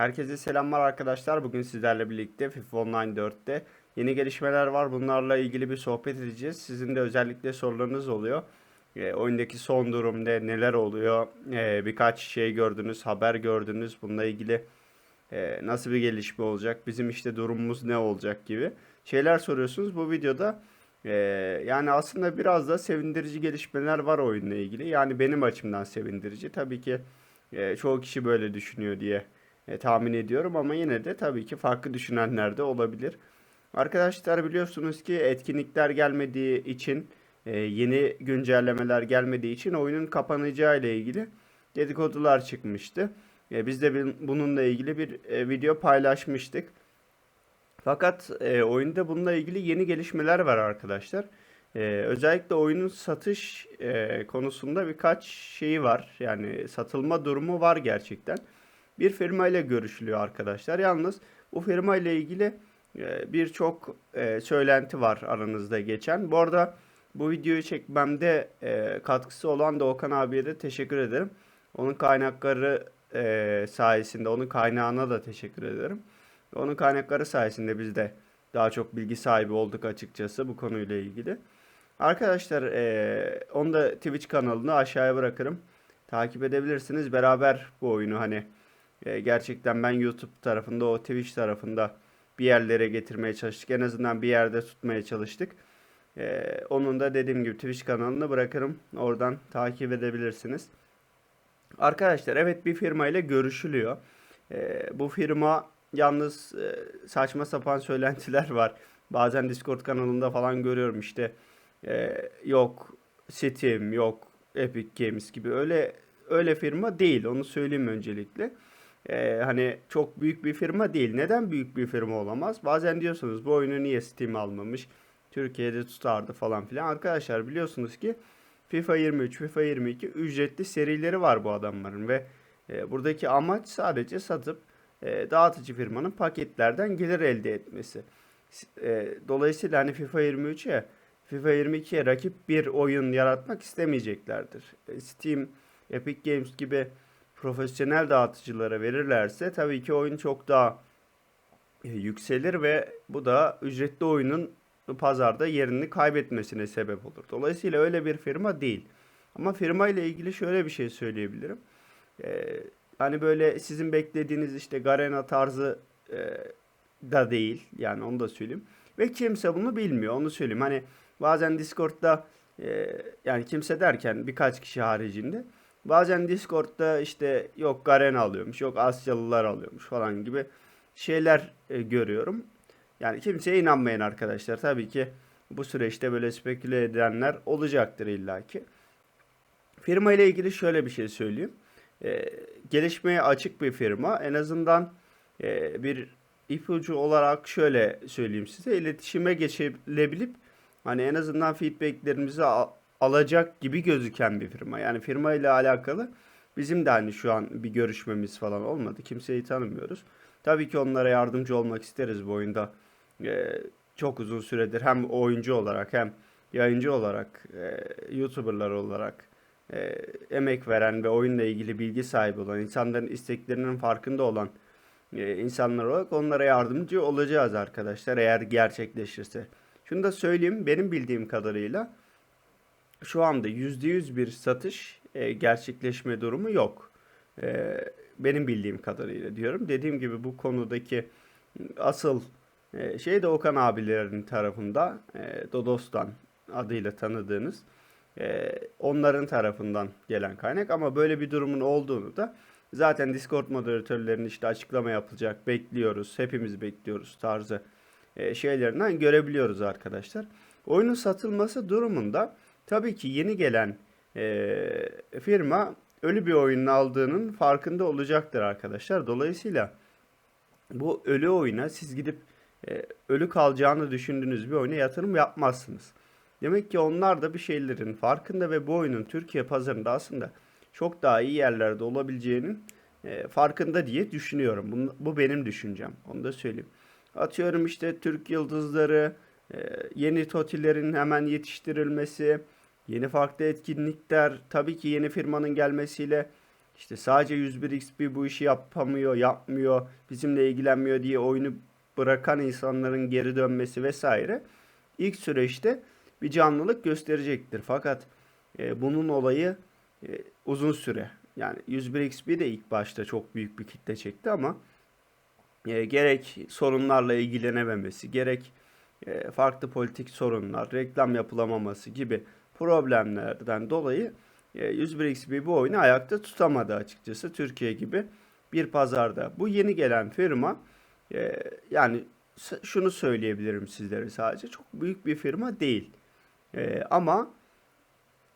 Herkese selamlar arkadaşlar. Bugün sizlerle birlikte FIFA Online 4'te yeni gelişmeler var. Bunlarla ilgili bir sohbet edeceğiz. Sizin de özellikle sorularınız oluyor. E, oyundaki son durumda neler oluyor? E, birkaç şey gördünüz, haber gördünüz. Bununla ilgili e, nasıl bir gelişme olacak? Bizim işte durumumuz ne olacak gibi şeyler soruyorsunuz. Bu videoda e, yani aslında biraz da sevindirici gelişmeler var oyunla ilgili. Yani benim açımdan sevindirici. Tabii ki e, çoğu kişi böyle düşünüyor diye e, tahmin ediyorum ama yine de tabii ki farklı düşünenler de olabilir. Arkadaşlar biliyorsunuz ki etkinlikler gelmediği için e, yeni güncellemeler gelmediği için oyunun kapanacağı ile ilgili dedikodular çıkmıştı. E, biz de bununla ilgili bir e, video paylaşmıştık. Fakat e, oyunda bununla ilgili yeni gelişmeler var arkadaşlar. E, özellikle oyunun satış e, konusunda birkaç şeyi var. Yani satılma durumu var gerçekten. Bir firma ile görüşülüyor arkadaşlar. Yalnız bu firma ile ilgili e, birçok e, söylenti var aranızda geçen. Bu arada bu videoyu çekmemde e, katkısı olan da Okan abiye de teşekkür ederim. Onun kaynakları e, sayesinde, onun kaynağına da teşekkür ederim. Onun kaynakları sayesinde biz de daha çok bilgi sahibi olduk açıkçası bu konuyla ilgili. Arkadaşlar eee onu da Twitch kanalını aşağıya bırakırım. Takip edebilirsiniz. Beraber bu oyunu hani eee, gerçekten ben YouTube tarafında o Twitch tarafında bir yerlere getirmeye çalıştık. En azından bir yerde tutmaya çalıştık. Eee, onun da dediğim gibi Twitch kanalını bırakırım. Oradan takip edebilirsiniz. Arkadaşlar evet bir firma ile görüşülüyor. Ee, bu firma yalnız e, saçma sapan söylentiler var. Bazen Discord kanalında falan görüyorum işte e, yok Steam yok Epic Games gibi öyle öyle firma değil onu söyleyeyim öncelikle. Ee, hani çok büyük bir firma değil. Neden büyük bir firma olamaz? Bazen diyorsunuz bu oyunu niye Steam almamış? Türkiye'de tutardı falan filan. Arkadaşlar biliyorsunuz ki FIFA 23, FIFA 22 ücretli serileri var bu adamların ve e, buradaki amaç sadece satıp e, dağıtıcı firmanın paketlerden gelir elde etmesi. E, dolayısıyla hani FIFA 23'e, FIFA 22'ye rakip bir oyun yaratmak istemeyeceklerdir. E, Steam, Epic Games gibi profesyonel dağıtıcılara verirlerse tabii ki oyun çok daha e, yükselir ve bu da ücretli oyunun pazarda yerini kaybetmesine sebep olur. Dolayısıyla öyle bir firma değil. Ama firma ile ilgili şöyle bir şey söyleyebilirim. Ee, hani böyle sizin beklediğiniz işte Garena tarzı e, da değil. Yani onu da söyleyeyim. Ve kimse bunu bilmiyor. Onu söyleyeyim. Hani bazen Discord'da e, yani kimse derken birkaç kişi haricinde bazen Discord'da işte yok Garena alıyormuş, yok Asyalılar alıyormuş falan gibi şeyler e, görüyorum. Yani kimseye inanmayın arkadaşlar. Tabii ki bu süreçte böyle speküle edenler olacaktır illaki. Firma ile ilgili şöyle bir şey söyleyeyim. Ee, gelişmeye açık bir firma. En azından e, bir ipucu olarak şöyle söyleyeyim size. İletişime geçilebilip hani en azından feedbacklerimizi alacak gibi gözüken bir firma. Yani firma ile alakalı bizim de hani şu an bir görüşmemiz falan olmadı. Kimseyi tanımıyoruz. Tabii ki onlara yardımcı olmak isteriz bu oyunda. Ee, çok uzun süredir hem oyuncu olarak hem yayıncı olarak, e, YouTuber'lar olarak e, emek veren ve oyunla ilgili bilgi sahibi olan, insanların isteklerinin farkında olan e, insanlar olarak onlara yardımcı olacağız arkadaşlar eğer gerçekleşirse. Şunu da söyleyeyim, benim bildiğim kadarıyla şu anda %100 bir satış e, gerçekleşme durumu yok. E, benim bildiğim kadarıyla diyorum. Dediğim gibi bu konudaki asıl e, şey de Okan abilerin tarafında e, Dodos'tan adıyla tanıdığınız e, onların tarafından gelen kaynak ama böyle bir durumun olduğunu da zaten Discord moderatörlerinin işte açıklama yapılacak bekliyoruz hepimiz bekliyoruz tarzı e, şeylerinden görebiliyoruz arkadaşlar. Oyunun satılması durumunda tabii ki yeni gelen e, firma ölü bir oyunun aldığının farkında olacaktır arkadaşlar. Dolayısıyla bu ölü oyuna siz gidip e, ölü kalacağını düşündüğünüz bir oyuna yatırım yapmazsınız. Demek ki onlar da bir şeylerin farkında ve bu oyunun Türkiye pazarında aslında çok daha iyi yerlerde olabileceğinin e, farkında diye düşünüyorum. Bunu, bu benim düşüncem. Onu da söyleyeyim. Atıyorum işte Türk yıldızları, e, yeni totilerin hemen yetiştirilmesi, yeni farklı etkinlikler, tabii ki yeni firmanın gelmesiyle işte sadece 101xp bu işi yapamıyor, yapmıyor, bizimle ilgilenmiyor diye oyunu bırakan insanların geri dönmesi vesaire ilk süreçte bir canlılık gösterecektir. Fakat e, bunun olayı e, uzun süre. Yani 101xp de ilk başta çok büyük bir kitle çekti ama e, gerek sorunlarla ilgilenememesi, gerek e, farklı politik sorunlar, reklam yapılamaması gibi problemlerden dolayı e, 101xp bu oyunu ayakta tutamadı açıkçası Türkiye gibi bir pazarda. Bu yeni gelen firma e, yani şunu söyleyebilirim sizlere sadece çok büyük bir firma değil. E, ama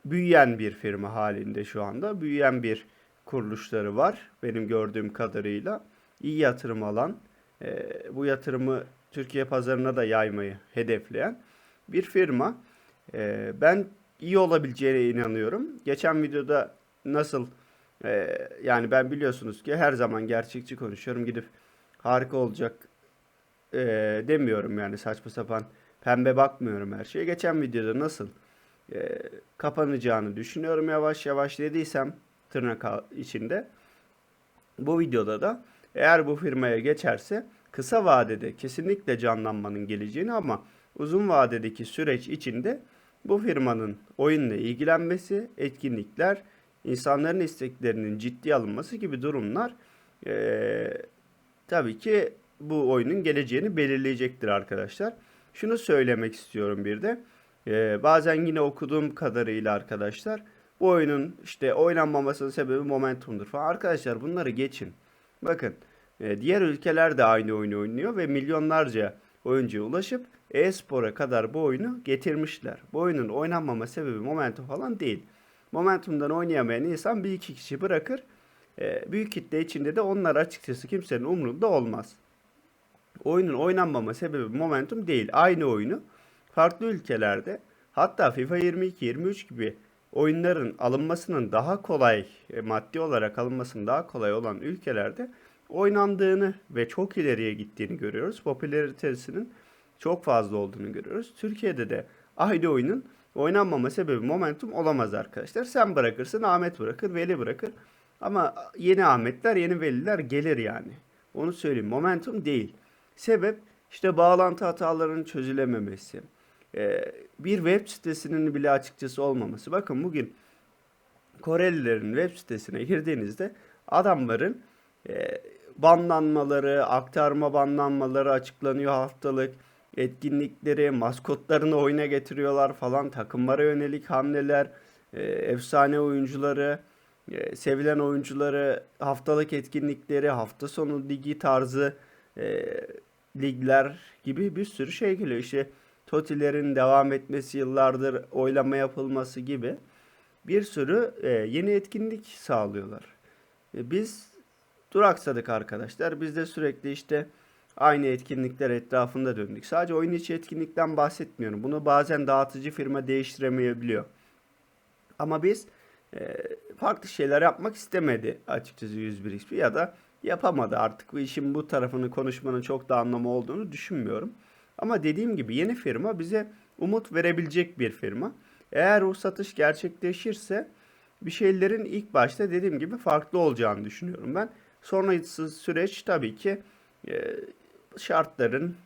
büyüyen bir firma halinde şu anda. Büyüyen bir kuruluşları var benim gördüğüm kadarıyla. İyi yatırım alan, bu yatırımı Türkiye pazarına da yaymayı hedefleyen bir firma. Ben iyi olabileceğine inanıyorum. Geçen videoda nasıl e, yani ben biliyorsunuz ki her zaman gerçekçi konuşuyorum. Gidip harika olacak e, demiyorum yani saçma sapan pembe bakmıyorum her şeye. Geçen videoda nasıl e, kapanacağını düşünüyorum yavaş yavaş dediysem tırnak içinde. Bu videoda da eğer bu firmaya geçerse kısa vadede kesinlikle canlanmanın geleceğini ama uzun vadedeki süreç içinde bu firmanın oyunla ilgilenmesi, etkinlikler, insanların isteklerinin ciddiye alınması gibi durumlar eee, tabii ki bu oyunun geleceğini belirleyecektir arkadaşlar. Şunu söylemek istiyorum bir de. Eee, bazen yine okuduğum kadarıyla arkadaşlar bu oyunun işte oynanmamasının sebebi momentumdur falan. Arkadaşlar bunları geçin. Bakın e, diğer ülkeler de aynı oyunu oynuyor ve milyonlarca oyuncuya ulaşıp e-spora kadar bu oyunu getirmişler. Bu oyunun oynanmama sebebi momentum falan değil. Momentumdan oynayamayan insan bir iki kişi bırakır. E, büyük kitle içinde de onlar açıkçası kimsenin umurunda olmaz. Oyunun oynanmama sebebi momentum değil. Aynı oyunu farklı ülkelerde hatta FIFA 22, 23 gibi oyunların alınmasının daha kolay, e, maddi olarak alınmasının daha kolay olan ülkelerde oynandığını ve çok ileriye gittiğini görüyoruz. Popülaritesinin çok fazla olduğunu görüyoruz. Türkiye'de de aynı oyunun oynanmama sebebi momentum olamaz arkadaşlar. Sen bırakırsın, Ahmet bırakır, Veli bırakır. Ama yeni Ahmetler, yeni Veliler gelir yani. Onu söyleyeyim. Momentum değil. Sebep işte bağlantı hatalarının çözülememesi. Ee, bir web sitesinin bile açıkçası olmaması. Bakın bugün Korelilerin web sitesine girdiğinizde adamların e, banlanmaları, aktarma banlanmaları açıklanıyor haftalık. Etkinlikleri, maskotlarını oyuna getiriyorlar falan. Takımlara yönelik hamleler, e, efsane oyuncuları, e, sevilen oyuncuları, haftalık etkinlikleri, hafta sonu ligi tarzı e, ligler gibi bir sürü şey geliyor. İşte TOTİ'lerin devam etmesi, yıllardır oylama yapılması gibi bir sürü e, yeni etkinlik sağlıyorlar. E, biz duraksadık arkadaşlar. Biz de sürekli işte aynı etkinlikler etrafında döndük. Sadece oyun içi etkinlikten bahsetmiyorum. Bunu bazen dağıtıcı firma değiştiremeyebiliyor. Ama biz e, farklı şeyler yapmak istemedi açıkçası 101 XP ya da yapamadı. Artık bu işin bu tarafını konuşmanın çok da anlamı olduğunu düşünmüyorum. Ama dediğim gibi yeni firma bize umut verebilecek bir firma. Eğer o satış gerçekleşirse bir şeylerin ilk başta dediğim gibi farklı olacağını düşünüyorum ben. Sonrası süreç tabii ki e, şartların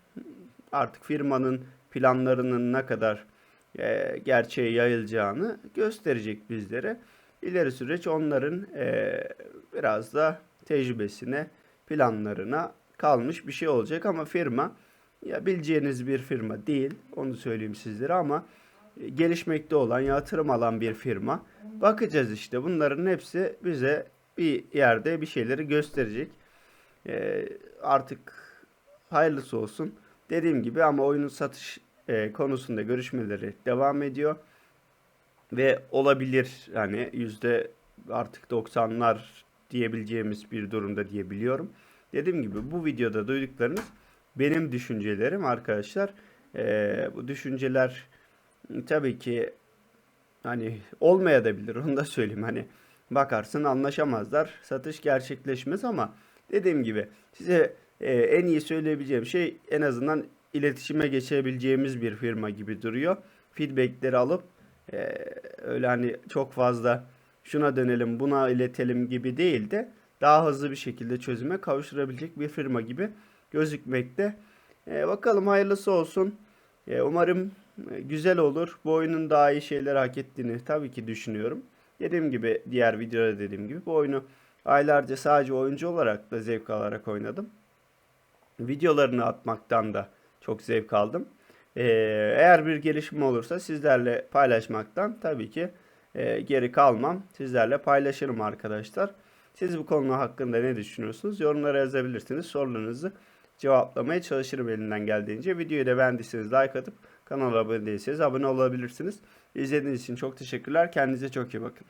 artık firmanın planlarının ne kadar e, gerçeğe yayılacağını gösterecek bizlere. İleri süreç onların e, biraz da tecrübesine, planlarına kalmış bir şey olacak ama firma ya bileceğiniz bir firma değil. Onu söyleyeyim sizlere ama e, gelişmekte olan, yatırım alan bir firma. Bakacağız işte bunların hepsi bize bir yerde bir şeyleri gösterecek. E, artık hayırlısı olsun. Dediğim gibi ama oyunun satış e, konusunda görüşmeleri devam ediyor. Ve olabilir hani yüzde artık 90'lar diyebileceğimiz bir durumda diyebiliyorum. Dediğim gibi bu videoda duyduklarınız benim düşüncelerim arkadaşlar. E, bu düşünceler tabii ki hani olmayabilir onu da söyleyeyim hani bakarsın anlaşamazlar satış gerçekleşmez ama dediğim gibi size e, en iyi söyleyebileceğim şey en azından iletişime geçebileceğimiz bir firma gibi duruyor. Feedbackleri alıp e, öyle hani çok fazla şuna dönelim buna iletelim gibi değil de daha hızlı bir şekilde çözüme kavuşturabilecek bir firma gibi gözükmekte. E, bakalım hayırlısı olsun. E, umarım e, güzel olur. Bu oyunun daha iyi şeyler hak ettiğini tabii ki düşünüyorum. Dediğim gibi diğer videoda dediğim gibi bu oyunu aylarca sadece oyuncu olarak da zevk alarak oynadım. Videolarını atmaktan da çok zevk aldım. Ee, eğer bir gelişme olursa sizlerle paylaşmaktan tabii ki e, geri kalmam. Sizlerle paylaşırım arkadaşlar. Siz bu konu hakkında ne düşünüyorsunuz? Yorumlara yazabilirsiniz. Sorularınızı cevaplamaya çalışırım elimden geldiğince. Videoyu da beğendiyseniz like atıp kanala abone değilseniz abone olabilirsiniz. İzlediğiniz için çok teşekkürler. Kendinize çok iyi bakın.